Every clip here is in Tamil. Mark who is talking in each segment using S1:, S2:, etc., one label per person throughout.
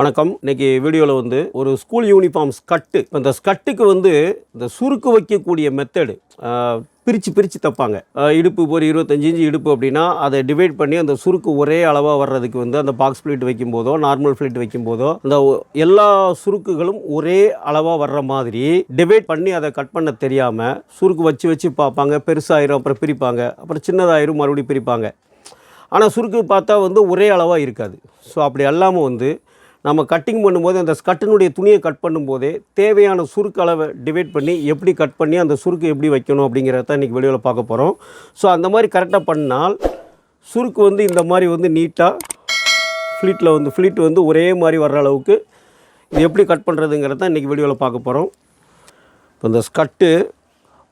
S1: வணக்கம். இன்னைக்கு வீடியோவில் வந்து ஒரு ஸ்கூல் யூனிஃபார்ம் ஸ்கட்டு இந்த ஸ்கட்டுக்கு வந்து இந்த சுருக்கு வைக்கக்கூடிய மெத்தடு பிரித்து பிரித்து தைப்பாங்க. இடுப்பு ஒரு இருபத்தஞ்சி இன்ச்சு இடுப்பு அப்படின்னா அதை டிவைட் பண்ணி அந்த சுருக்கு ஒரே அளவாக வர்றதுக்கு வந்து அந்த பாக்ஸ் ஃபிளிட் வைக்கும்போதோ நார்மல் ஃபிளிட் வைக்கும்போதோ அந்த எல்லா சுருக்குகளும் ஒரே அளவாக வர்ற மாதிரி டிவைட் பண்ணி அதை கட் பண்ண தெரியாமல் சுருக்கு வச்சு வச்சு பார்ப்பாங்க. பெருசாயிரும் அப்புறம் பிரிப்பாங்க. அப்புறம் சின்னதாயிரும் மறுபடியும் பிரிப்பாங்க. ஆனால் சுருக்கு பார்த்தா வந்து ஒரே அளவாக இருக்காது. ஸோ அப்படி அல்லாமல் வந்து நம்ம கட்டிங் பண்ணும்போது அந்த ஸ்கட்டினுடைய துணியை கட் பண்ணும்போதே தேவையான சுருக்கு அளவை டிவைட் பண்ணி எப்படி கட் பண்ணி அந்த சுருக்கு எப்படி வைக்கணும் அப்படிங்கிறத தான் இன்றைக்கி வீடியோவில் பார்க்க போகிறோம் ஸோ அந்த மாதிரி கரெக்டாக பண்ணால் சுருக்கு வந்து இந்த மாதிரி வந்து நீட்டாக ஃப்ளீட்டில் வந்து ஃப்ளீட் வந்து ஒரே மாதிரி வர்ற அளவுக்கு இது எப்படி கட் பண்ணுறதுங்கிறத தான் இன்றைக்கி வீடியோவில் பார்க்க போகிறோம் இப்போ இந்த ஸ்கட்டு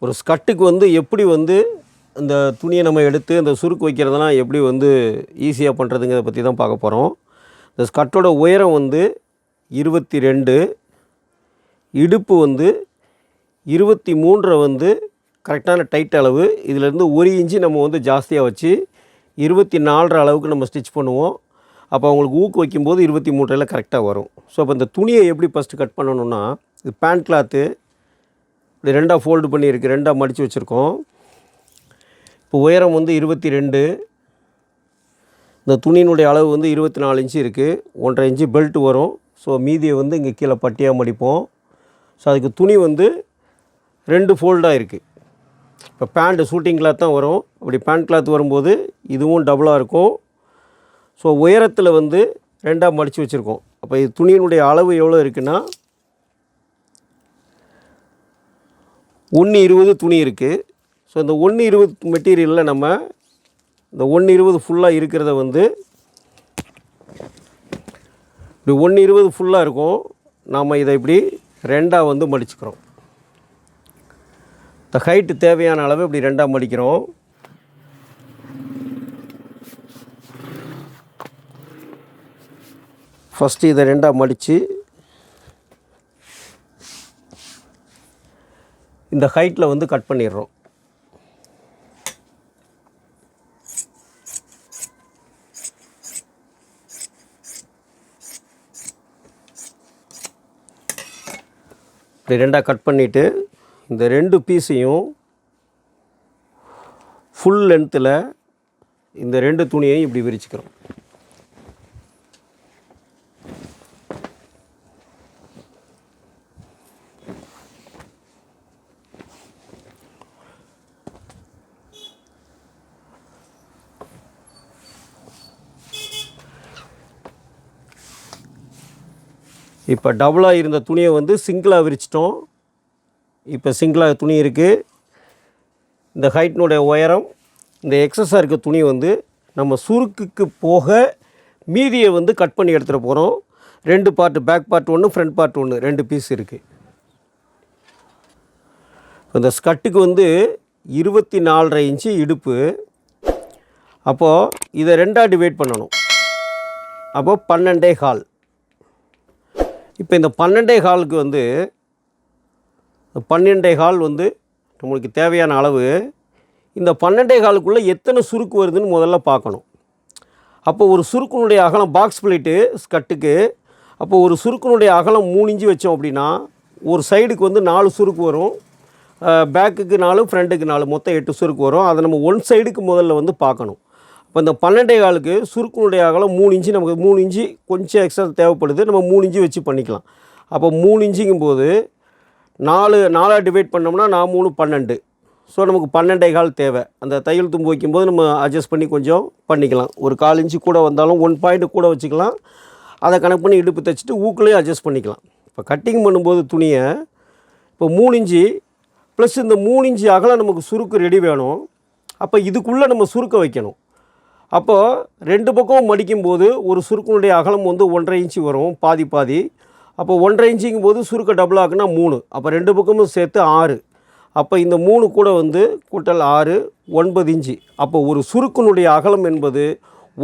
S1: ஒரு ஸ்கட்டுக்கு வந்து எப்படி வந்து அந்த துணியை நம்ம எடுத்து அந்த சுருக்கு வைக்கிறதெல்லாம் எப்படி வந்து ஈஸியாக பண்ணுறதுங்கிறத பற்றி தான் பார்க்க போகிறோம் இந்த ஸ்கட்டோட உயரம் வந்து இருபத்தி ரெண்டு இடுப்பு வந்து இருபத்தி மூன்றை வந்து கரெக்டான டைட் அளவு. இதிலேருந்து ஒரு இன்ச்சு நம்ம வந்து ஜாஸ்தியாக வச்சு இருபத்தி நாலரை அளவுக்கு நம்ம ஸ்டிச் பண்ணுவோம். அப்போ அவங்களுக்கு ஊக்கு வைக்கும்போது இருபத்தி மூன்றையில் கரெக்டாக வரும். ஸோ அப்போ இந்த துணியை எப்படி ஃபஸ்ட்டு கட் பண்ணணும்னா இது பேண்ட் கிளாத்து இப்படி ரெண்டாக ஃபோல்டு பண்ணியிருக்கு ரெண்டாக மடித்து வச்சுருக்கோம். இப்போ உயரம் வந்து இருபத்தி ரெண்டு இந்த துணியினுடைய அளவு வந்து இருபத்தி நாலு இன்ச்சு இருக்குது ஒன்றரை இன்ச்சு பெல்ட் வரும். ஸோ மீதியை வந்து இங்கே கீழே பட்டியாக மடிப்போம். ஸோ அதுக்கு துணி வந்து ரெண்டு ஃபோல்டாக இருக்குது இப்போ பேண்ட்டு ஷூட்டிங் கிளாத் தான் வரும். அப்படி பேண்ட் கிளாத் வரும்போது இதுவும் டபுளாக இருக்கும். ஸோ உயரத்தில் வந்து ரெண்டாக மடித்து வச்சுருக்கோம். அப்போ இது துணியினுடைய அளவு எவ்வளோ இருக்குன்னா ஒன்று இருபது துணி இருக்குது ஸோ இந்த ஒன்று இருபது மெட்டீரியலில் நம்ம இந்த ஒன்று இருபது ஃபுல்லாக இருக்கிறத வந்து இப்படி ஒன்று இருபது ஃபுல்லாக இருக்கும். நாம் இதை இப்படி ரெண்டாக வந்து மடிச்சுக்கிறோம். இந்த ஹைட்டு தேவையான அளவு இப்படி ரெண்டாக மடிக்கிறோம். ஃபஸ்ட்டு இதை ரெண்டாக மடித்து இந்த ஹைட்டில் வந்து கட் பண்ணிடுறோம். இப்படி ரெண்டாக கட் பண்ணிவிட்டு இந்த ரெண்டு பீஸையும் ஃபுல் லென்த்தில் இந்த ரெண்டு துணியையும் இப்படி விரிச்சுக்கிறோம். இப்போ டபுளாக இருந்த துணியை வந்து சிங்கிளாக விரிச்சிட்டோம். இப்போ சிங்கிளாக துணி இருக்குது இந்த ஹைட்னுடைய உயரம் இந்த எக்ஸஸாக இருக்க துணி வந்து நம்ம சுருக்குக்கு போக மீதியை வந்து கட் பண்ணி எடுத்துகிட்டு போகிறோம் ரெண்டு பார்ட்டு பேக் பார்ட் ஒன்று ஃப்ரண்ட் பார்ட் ஒன்று ரெண்டு பீஸ் இருக்குது இந்த ஸ்கட்டுக்கு வந்து இருபத்தி நாலரை இன்ச்சு இடுப்பு. அப்போது இதை ரெண்டாக டிவைட் பண்ணணும். அப்போது பன்னெண்டே கால். இப்போ இந்த பன்னெண்டே காலுக்கு வந்து பன்னெண்டே கால் வந்து நம்மளுக்கு தேவையான அளவு இந்த பன்னெண்டே காலுக்குள்ளே எத்தனை சுருக்கு வருதுன்னு முதல்ல பார்க்கணும். அப்போ ஒரு சுருக்கினுடைய அகலம் பாக்ஸ் பிளேட்டு ஸ்கட்டுக்கு அப்போ ஒரு சுருக்கினுடைய அகலம் மூணு இஞ்சி வச்சோம் அப்படின்னா ஒரு சைடுக்கு வந்து நாலு சுருக்கு வரும் பேக்குக்கு நாலு ஃப்ரண்ட்டுக்கு நாலு மொத்தம் எட்டு சுருக்கு வரும். அதை நம்ம ஒன் சைடுக்கு முதல்ல வந்து பார்க்கணும். இப்போ இந்த பன்னெண்டே காலுக்கு சுருக்கினுடைய அகலம் மூணு இன்ச்சு நமக்கு மூணு இன்ச்சு கொஞ்சம் எக்ஸ்ட்ரா தேவைப்படுது. நம்ம மூணு இன்ச்சு வச்சு பண்ணிக்கலாம். அப்போ மூணு இன்ச்சுங்கும் போது நாலு நாலாக டிவைட் பண்ணோம்னா நான் மூணு பன்னெண்டு. ஸோ நமக்கு பன்னெண்டே கால் தேவை. அந்த தையல் தும்பு வைக்கும்போது நம்ம அட்ஜஸ்ட் பண்ணி கொஞ்சம் பண்ணிக்கலாம். ஒரு கால் இன்ச்சு கூட வந்தாலும் ஒன் பாயிண்ட் கூட வச்சுக்கலாம். அதை கணக்கு பண்ணி இடுப்பு தைச்சிட்டு ஊக்குலேயும் அட்ஜஸ்ட் பண்ணிக்கலாம். இப்போ கட்டிங் பண்ணும்போது துணியை இப்போ மூணு இன்ச்சு ப்ளஸ் இந்த மூணு இன்ச்சு அகலம் நமக்கு சுருக்கு ரெடி வேணும். அப்போ இதுக்குள்ளே நம்ம சுருக்க வைக்கணும். அப்போது ரெண்டு பக்கமும் மடிக்கும்போது ஒரு சுருக்கினுடைய அகலம் வந்து ஒன்றரை இன்ச்சு வரும் பாதி பாதி. அப்போ ஒன்றரை இன்ச்சுங்கும் போது சுருக்க டபுள் ஆக்குனா மூணு. அப்போ ரெண்டு பக்கமும் சேர்த்து ஆறு. அப்போ இந்த மூணு கூட வந்து கூட்டல் ஆறு ஒன்பது இன்ச்சு. அப்போ ஒரு சுருக்கினுடைய அகலம் என்பது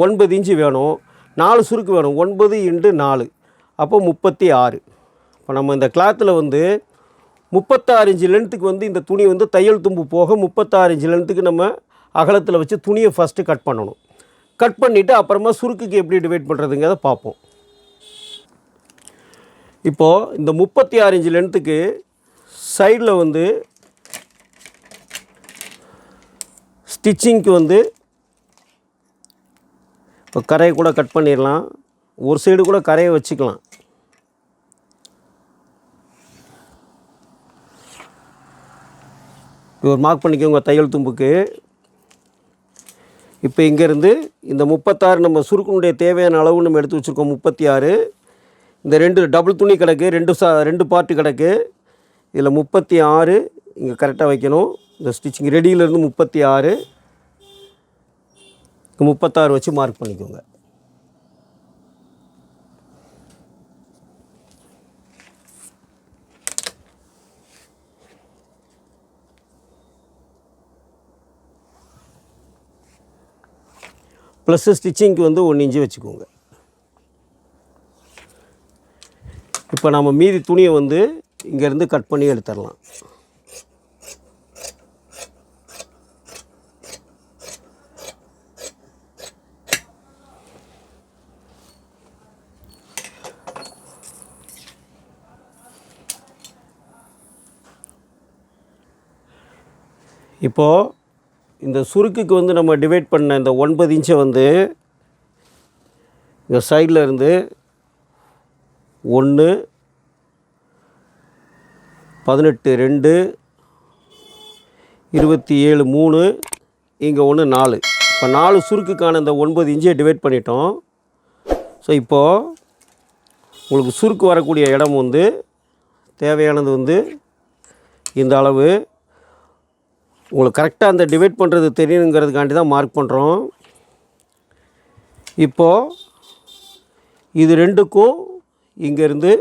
S1: ஒன்பது இன்ச்சு வேணும். நாலு சுருக்கு வேணும். ஒன்பது இன்ட்டு நாலு. அப்போ முப்பத்தி ஆறு. இப்போ நம்ம இந்த கிளாத்தில் வந்து முப்பத்தாறு இன்ச்சு லென்த்துக்கு வந்து இந்த துணி வந்து தையல் தும்பு போக முப்பத்தாறு இன்ச்சு லென்த்துக்கு நம்ம அகலத்தில் வச்சு துணியை ஃபஸ்ட்டு கட் பண்ணணும். கட் பண்ணிவிட்டு அப்புறமா சுருக்குக்கு எப்படி டிவைட் பண்ணுறதுங்கிறத பார்ப்போம். இப்போது இந்த முப்பத்தி ஆறு இன்ச்சு லென்த்துக்கு சைடில் வந்து ஸ்டிச்சிங்க்கு வந்து இப்போ கரையை கூட கட் பண்ணிடலாம். ஒரு சைடு கூட கரையை வச்சுக்கலாம். ஒரு மார்க் பண்ணிக்கோங்க தையல் தும்புக்கு. இப்போ இங்கேருந்து இந்த முப்பத்தாறு நம்ம சுருக்கனுடைய தேவையான அளவு நம்ம எடுத்து வச்சுருக்கோம் முப்பத்தி ஆறு இந்த ரெண்டு டபுள் துணி கிடக்கு ரெண்டு சா ரெண்டு பார்ட்டு கிடக்கு. இதில் முப்பத்தி ஆறு இங்கே கரெக்டாக வைக்கணும். இந்த ஸ்டிச்சிங் ரெடியிலேருந்து முப்பத்தி ஆறு முப்பத்தாறு வச்சு மார்க் பண்ணிக்கோங்க. ப்ளஸ்ஸு ஸ்டிச்சிங்க்கு வந்து ஒன்று இன்ச்சு வச்சுக்கோங்க. இப்போ நம்ம மீதி துணியை வந்து இங்கேருந்து கட் பண்ணி எடுத்துடலாம். இப்போது இந்த சுருக்குக்கு வந்து நம்ம டிவைட் பண்ண இந்த ஒன்பது இன்ச்சை வந்து இந்த சைடில் இருந்து ஒன்று பதினெட்டு ரெண்டு இருபத்தி ஏழு மூணு இங்கே ஒன்று நாலு. இப்போ நாலு சுருக்குக்கான இந்த ஒன்பது இன்ச்சை டிவைட் பண்ணிட்டோம். ஸோ இப்போது உங்களுக்கு சுருக்கு வரக்கூடிய இடம் வந்து தேவையானது வந்து இந்த அளவு உங்களுக்கு கரெக்டாக அந்த டிவைட் பண்ணுறது தெரியணுங்கிறதுக்காண்டி தான் மார்க் பண்ணுறோம் இப்போது இது ரெண்டுக்கும் இங்கேருந்து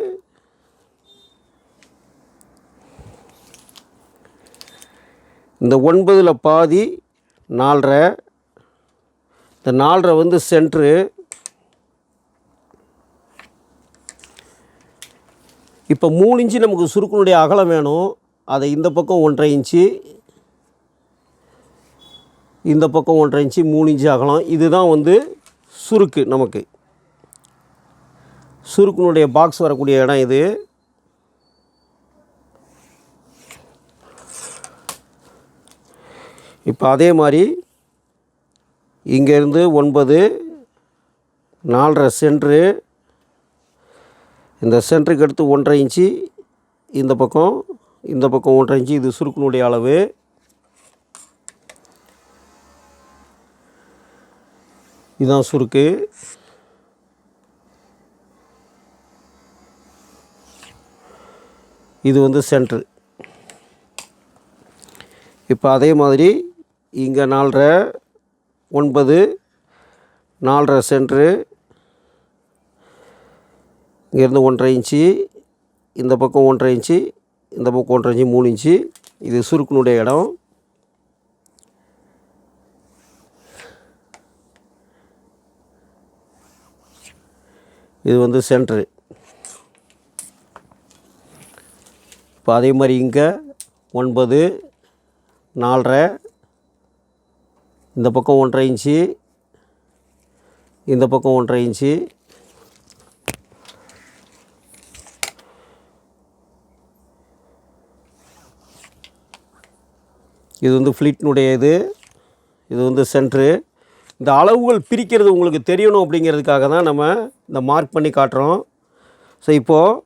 S1: இந்த ஒன்பதில் பாதி நாலரை இந்த நாலரை வந்து சென்ட்ரு இப்போ மூணு இன்ச்சு நமக்கு சுருக்கினுடைய அகலம் வேணும். அதை இந்த பக்கம் ஒன்றரை இன்ச்சு இந்த பக்கம் ஒன்றரை இன்ச்சு மூணு இன்ச்சு அகலம் இதுதான் வந்து சுருக்கு நமக்கு. சுருக்கினுடைய பாக்ஸ் வரக்கூடிய இடம் இது. இப்போ அதே மாதிரி இங்கேருந்து ஒன்பது நாலரை சென்ட்ரு. இந்த சென்டருக்கு அடுத்து ஒன்றரை இன்ச்சு இந்த பக்கம் இந்த பக்கம் ஒன்றரை இன்ச்சு இது சுருக்குனுடைய அளவு. இதுதான் சுருக்கு. இது வந்து சென்ட்ரு. இப்போ அதே மாதிரி இங்கே நாலரை ஒன்பது நாலரை சென்ட்ரு. இங்கேருந்து ஒன்றரை இன்ச்சு இந்த பக்கம் ஒன்றரை இன்ச்சு இந்த பக்கம் ஒன்றரை இன்ச்சு மூணு இன்ச்சு. இது சுருக்குனுடைய இடம். இது வந்து சென்ட்ரு. இப்போ அதே மாதிரி இங்கே ஒன்பது நாலரை இந்த பக்கம் ஒன்றரை இன்ச்சு இந்த பக்கம் ஒன்றரை இன்ச்சு. இது வந்து ஃப்ளிட்னுடைய இது இது வந்து சென்ட்ரு. இந்த அளவுகள் பிரிக்கிறது உங்களுக்கு தெரியணும் அப்படிங்கிறதுக்காக தான் நம்ம இந்த மார்க் பண்ணி காட்டுறோம். ஸோ இப்போது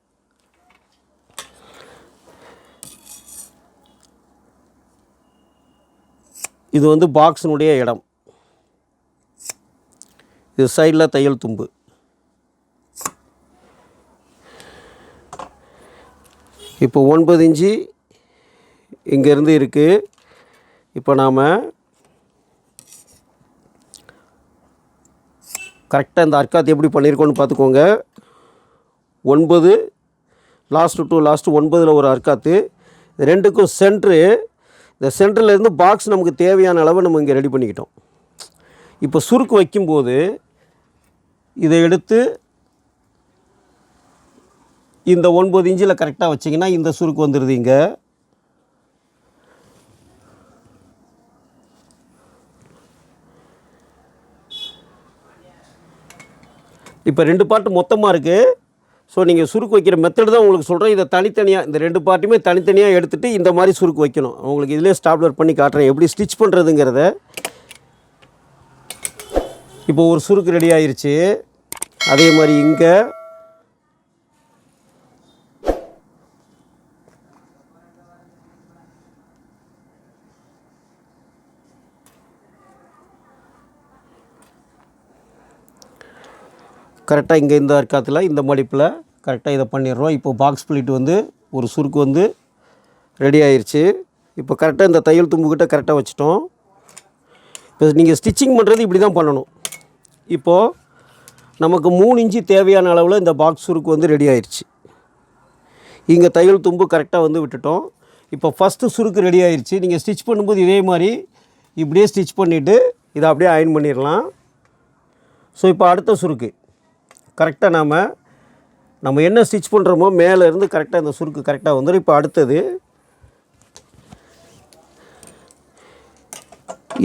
S1: இது வந்து பாக்ஸினுடைய இடம். இது சைடில் தையல் தும்பு. இப்போ ஒன்பது இன்ச்சு இங்கேருந்து இருக்குது இப்போ நாம் கரெக்டாக இந்த அர்க்காத்து எப்படி பண்ணியிருக்கோன்னு பார்த்துக்கோங்க. ஒன்பது லாஸ்ட்டு டூ லாஸ்ட்டு ஒன்பதில் ஒரு அர்க்காத்து. ரெண்டுக்கும் சென்ட்ரு இந்த சென்டர்லேருந்து பாக்ஸ் நமக்கு தேவையான அளவு நம்ம இங்கே ரெடி பண்ணிக்கிட்டோம். இப்போ சுருக்கு வைக்கும்போது இதை எடுத்து இந்த ஒன்பது இன்ச்சில் கரெக்டாக வச்சிங்கன்னா இந்த சுருக்கு வந்துடுது இங்கே. இப்போ ரெண்டு பாட்டு மொத்தமாக இருக்குது ஸோ நீங்கள் சுருக்கு வைக்கிற மெத்தடு தான் உங்களுக்கு சொல்கிறேன் இதை தனித்தனியாக இந்த ரெண்டு பார்ட்டுமே தனித்தனியாக எடுத்துகிட்டு இந்த மாதிரி சுருக்கு வைக்கணும். உங்களுக்கு இதிலே ஸ்டாப்லர் பண்ணி காட்டுறேன். எப்படி ஸ்டிச் பண்ணுறதுங்கிறத இப்போ ஒரு சுருக்கு ரெடி ஆயிடுச்சு அதே மாதிரி இங்கே. கரெக்டாக இங்கே இந்த அர்க்காத்தில் இந்த மடிப்பில் கரெக்டாக இதை பண்ணிடுறோம். இப்போ பாக்ஸ் பிளிட் வந்து ஒரு சுருக்கு வந்து ரெடி ஆயிடுச்சு இப்போ கரெக்டாக இந்த தையல் தும்புக்கிட்ட கரெக்டாக வச்சுட்டோம். இப்போ நீங்கள் ஸ்டிச்சிங் பண்ணுறது இப்படி தான் பண்ணணும். இப்போது நமக்கு மூணு இன்ச்சு தேவையான அளவில் இந்த பாக்ஸ் சுருக்கு வந்து ரெடி ஆயிடுச்சு இங்கே தையல் தும்பு கரெக்டாக வந்து விட்டுட்டோம். இப்போ ஃபஸ்ட்டு சுருக்கு ரெடி ஆயிடுச்சு நீங்கள் ஸ்டிச் பண்ணும்போது இதே மாதிரி இப்படியே ஸ்டிச் பண்ணிவிட்டு இதை அப்படியே அயன் பண்ணிடலாம். ஸோ இப்போ அடுத்த சுருக்கு. கரெக்டாக நாம் நம்ம என்ன ஸ்டிச் பண்ணுறோமோ மேலே இருந்து கரெக்டாக இந்த சுருக்கு கரெக்டாக வந்துடும் இப்போ அடுத்தது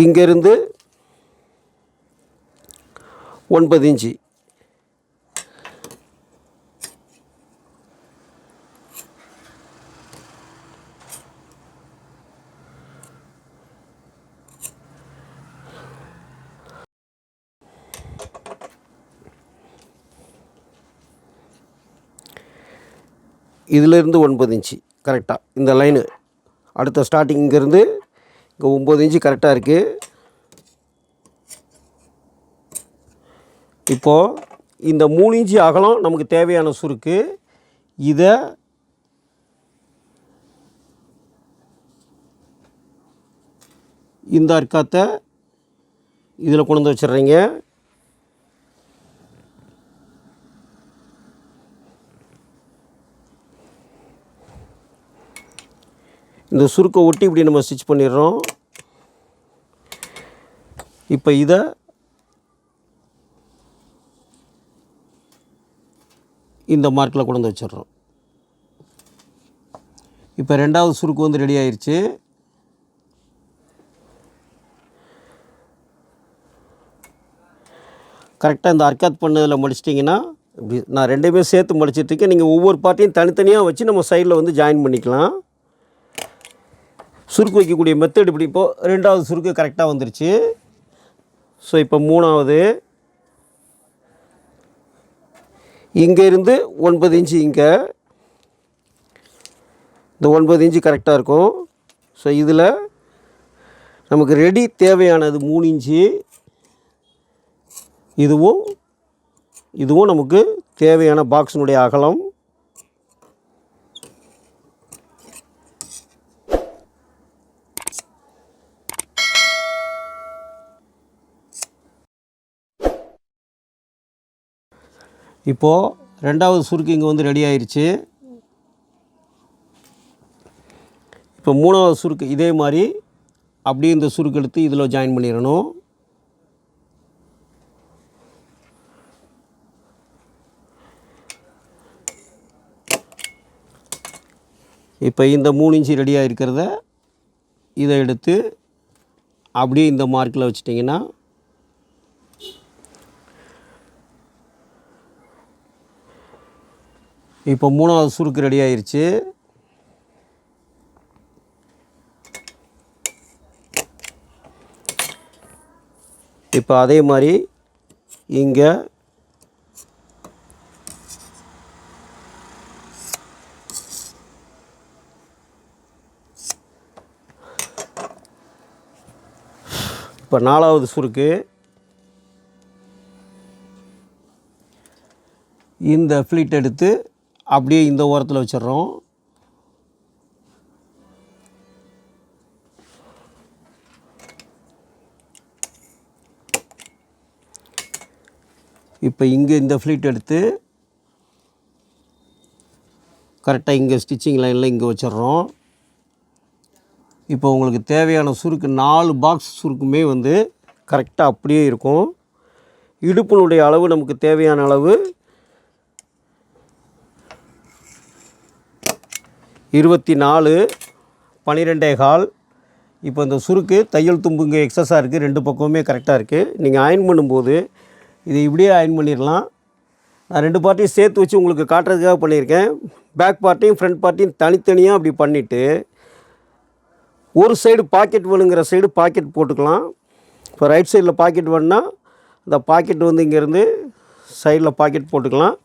S1: இங்கேருந்து ஒன்பது இன்ச்சு. இதிலிருந்து ஒன்பது இன்ச்சு கரெக்டாக இந்த லைனு அடுத்த ஸ்டார்டிங் இங்கேருந்து இங்கே ஒம்பது இன்ச்சு கரெக்டாக இருக்குது இப்போது இந்த மூணு இன்ச்சு அகலம் நமக்கு தேவையான சுருக்கு. இதை இந்த அர்க்காத்தை இதில் கொண்டு வந்து வச்சிடுறீங்க. இந்த சுருக்கை ஒட்டி இப்படி நம்ம ஸ்டிச் பண்ணிடுறோம். இப்போ இதை இந்த மார்க்கில் கொண்டு வந்து வச்சிடுறோம். இப்போ ரெண்டாவது சுருக்கு வந்து ரெடி ஆயிடுச்சு கரெக்டாக இந்த அர்க்காத் பண்ணதில் முடிச்சிட்டிங்கன்னா இப்படி நான் ரெண்டுமே சேர்த்து முடிச்சிட்ருக்கேன் நீங்கள் ஒவ்வொரு பார்ட்டையும் தனித்தனியாக வச்சு நம்ம சைடில் வந்து ஜாயின் பண்ணிக்கலாம். சுருக்கு வைக்கக்கூடிய மெத்தட் இப்படி. இப்போது ரெண்டாவது சுருக்கு கரெக்டாக வந்துருச்சு. ஸோ இப்போ மூணாவது. இங்கேருந்து ஒன்பது இன்ச்சு இங்கே. இந்த ஒன்பது இன்ச்சு கரெக்டாக இருக்கும். ஸோ இதில் நமக்கு ரெடி தேவையானது மூணு இன்ச்சு. இதுவும் இதுவும் நமக்கு தேவையான பாக்ஸினுடைய அகலம். இப்போது ரெண்டாவது சுருக்கு இங்கே வந்து ரெடி ஆயிடுச்சு இப்போ மூணாவது சுருக்கு இதே மாதிரி அப்படியே இந்த சுருக்கு எடுத்து இதில் ஜாயின் பண்ணிடணும். இப்போ இந்த மூணு இன்ச்சு ரெடியாக இருக்கிறத இதை எடுத்து அப்படியே இந்த மார்க்கில் வச்சிட்டிங்கன்னா இப்போ மூணாவது சுருக்கு ரெடி ஆயிடுச்சு இப்போ அதே மாதிரி இங்கே இப்போ நாலாவது சுருக்கு. இந்த ஃப்ளீட் எடுத்து அப்படியே இந்த ஓரத்தில் வச்சிடுறோம். இப்போ இங்கே இந்த ஃப்ளீட் எடுத்து கரெக்டாக இங்கே ஸ்டிச்சிங் லைனில் இங்கே வச்சிடுறோம். இப்போ உங்களுக்கு தேவையான சுருக்கு நாலு பாக்ஸ் சுருக்குமே வந்து கரெக்டாக அப்படியே இருக்கும். இடுப்பினுடைய அளவு நமக்கு தேவையான அளவு இருபத்தி நாலு பன்னிரெண்டே கால். இப்போ இந்த சுருக்கு தையல் தும்புங்க எக்ஸஸாக இருக்குது ரெண்டு பக்கமுமே கரெக்டாக இருக்குது நீங்கள் அயன் பண்ணும்போது இதை இப்படியே அயன் பண்ணிடலாம். நான் ரெண்டு பார்ட்டையும் சேர்த்து வச்சு உங்களுக்கு காட்டுறதுக்காக பண்ணியிருக்கேன். பேக் பார்ட்டையும் ஃப்ரண்ட் பார்ட்டையும் தனித்தனியாக அப்படி பண்ணிவிட்டு ஒரு சைடு பாக்கெட் வேணுங்கிற சைடு பாக்கெட் போட்டுக்கலாம். இப்போ ரைட் சைடில் பாக்கெட் வேணுன்னா இந்த பாக்கெட் வந்து இங்கேருந்து சைடில் பாக்கெட் போட்டுக்கலாம்.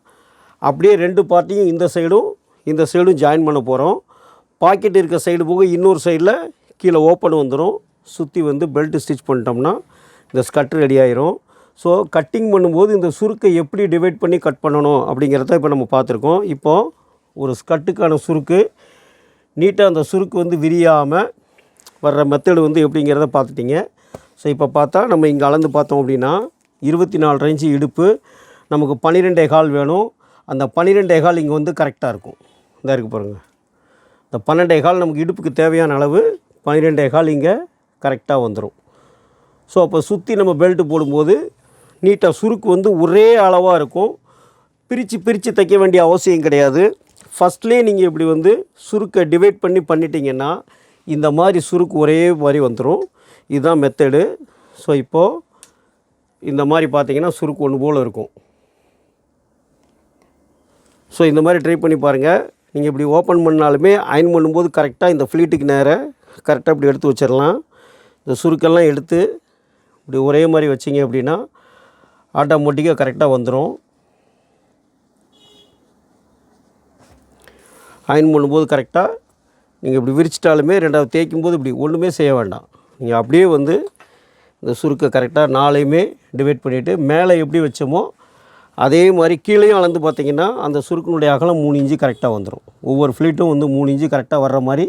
S1: அப்படியே ரெண்டு பார்ட்டையும் இந்த சைடும் இந்த சைடும் ஜாயின் பண்ண போகிறோம் பாக்கெட் இருக்க சைடு போக இன்னொரு சைடில் கீழே ஓப்பன் வந்துடும் சுற்றி வந்து பெல்ட் ஸ்டிச் பண்ணிட்டோம்னா இந்த ஸ்கட் ரெடி ஆயிரும். ஸோ கட்டிங் பண்ணும்போது இந்த சுருக்கை எப்படி டிவைட் பண்ணி கட் பண்ணணும் அப்படிங்கிறத இப்போ நம்ம பார்த்துருக்கோம். இப்போது ஒரு ஸ்கட்டுக்கான சுருக்கு நீட்டாக அந்த சுருக்கு வந்து விரியாமல் வர்ற மெத்தடு வந்து எப்படிங்கிறத பார்த்துட்டிங்க. ஸோ இப்போ பார்த்தா நம்ம இங்கே அளந்து பார்த்தோம் அப்படின்னா இருபத்தி நாலு ரேஞ்சு இடுப்பு நமக்கு பன்னிரெண்டே கால் வேணும். அந்த பன்னிரெண்டே கால் இங்கே வந்து கரெக்டாக இருக்கும். இந்த இருக்குது பாருங்கள் இந்த பன்னெண்டே கால் நமக்கு இடுப்புக்கு தேவையான அளவு பன்னிரெண்டே கால் இங்கே கரெக்டாக வந்துடும் ஸோ அப்போ சுற்றி நம்ம பெல்ட்டு போடும்போது நீட்டாக சுருக்கு வந்து ஒரே அளவாக இருக்கும். பிரித்து பிரித்து தைக்க வேண்டிய அவசியம் கிடையாது. ஃபஸ்ட்லேயே நீங்கள் இப்படி வந்து சுருக்கை டிவைட் பண்ணி பண்ணிட்டீங்கன்னா இந்த மாதிரி சுருக்கு ஒரே மாதிரி வந்துடும் இதுதான் மெத்தடு ஸோ இப்போது இந்த மாதிரி பார்த்தீங்கன்னா சுருக்கு ஒன்று போல் இருக்கும். ஸோ இந்த மாதிரி ட்ரை பண்ணி பாருங்கள் நீங்கள் இப்படி ஓப்பன் பண்ணாலுமே அயன் பண்ணும்போது கரெக்டாக இந்த ஃப்ளீட்டுக்கு நேராக கரெக்டாக இப்படி எடுத்து வச்சிடலாம் இந்த சுருக்கெல்லாம் எடுத்து இப்படி ஒரே மாதிரி வச்சிங்க அப்படின்னா ஆட்டோமேட்டிக்காக கரெக்டாக வந்துடும் அயன் பண்ணும்போது கரெக்டாக நீங்கள் இப்படி விரிச்சிட்டாலுமே ரெண்டாவது தேய்க்கும் போது இப்படி ஒன்றுமே செய்ய வேண்டாம். நீங்கள் அப்படியே வந்து இந்த சுருக்கை கரெக்டாக நாளையுமே டிவைட் பண்ணிவிட்டு மேலே எப்படி வச்சோமோ அதே மாதிரி கீழேயும் அளந்து பார்த்திங்கன்னா அந்த சுருக்கினுடைய அகலம் மூணு இன்ச்சு கரெக்டாக வந்துடும் ஒவ்வொரு ஃப்ளீட்டும் வந்து மூணு இன்ச்சு கரெக்டாக வர்ற மாதிரி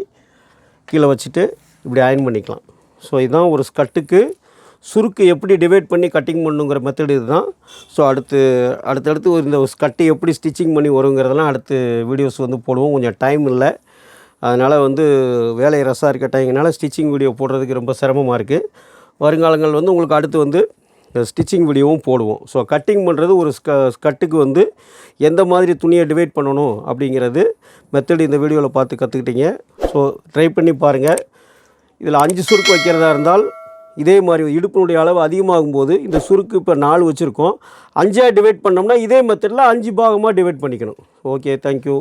S1: கீழே வச்சுட்டு இப்படி அயன் பண்ணிக்கலாம். ஸோ இதுதான் ஒரு ஸ்கட்டுக்கு சுருக்கு எப்படி டிவைட் பண்ணி கட்டிங் பண்ணுங்கிற மெத்தடு இதுதான். ஸோ அடுத்து அடுத்தடுத்து ஒரு இந்த ஸ்கட்டு எப்படி ஸ்டிச்சிங் பண்ணி வருங்கிறதெல்லாம் அடுத்து வீடியோஸ் வந்து போடுவோம். கொஞ்சம் டைம் இல்லை. அதனால் வந்து வேலை ரசாக இருக்க டைம்னால ஸ்டிச்சிங் வீடியோ போடுறதுக்கு ரொம்ப சிரமமாக இருக்குது வருங்காலங்கள் வந்து உங்களுக்கு அடுத்து வந்து ஸ்டிச்சிங் வீடியோவும் போடுவோம். ஸோ கட்டிங் பண்ணுறது ஒரு ஸ்க ஸ்கட்டுக்கு வந்து எந்த மாதிரி துணியை டிவைட் பண்ணணும் அப்படிங்கிறது மெத்தட் இந்த வீடியோவில் பார்த்து கற்றுக்கிட்டீங்க ஸோ ட்ரை பண்ணி பாருங்கள் இதில் அஞ்சு சுருக்கு வைக்கிறதா இருந்தால் இதே மாதிரி இடுப்பினுடைய அளவு அதிகமாகும் போது இந்த சுருக்கு இப்போ நாலு வச்சுருக்கோம். அஞ்சாக டிவைட் பண்ணோம்னா இதே மெத்தடில் அஞ்சு பாகமாக டிவைட் பண்ணிக்கணும். Okay thank you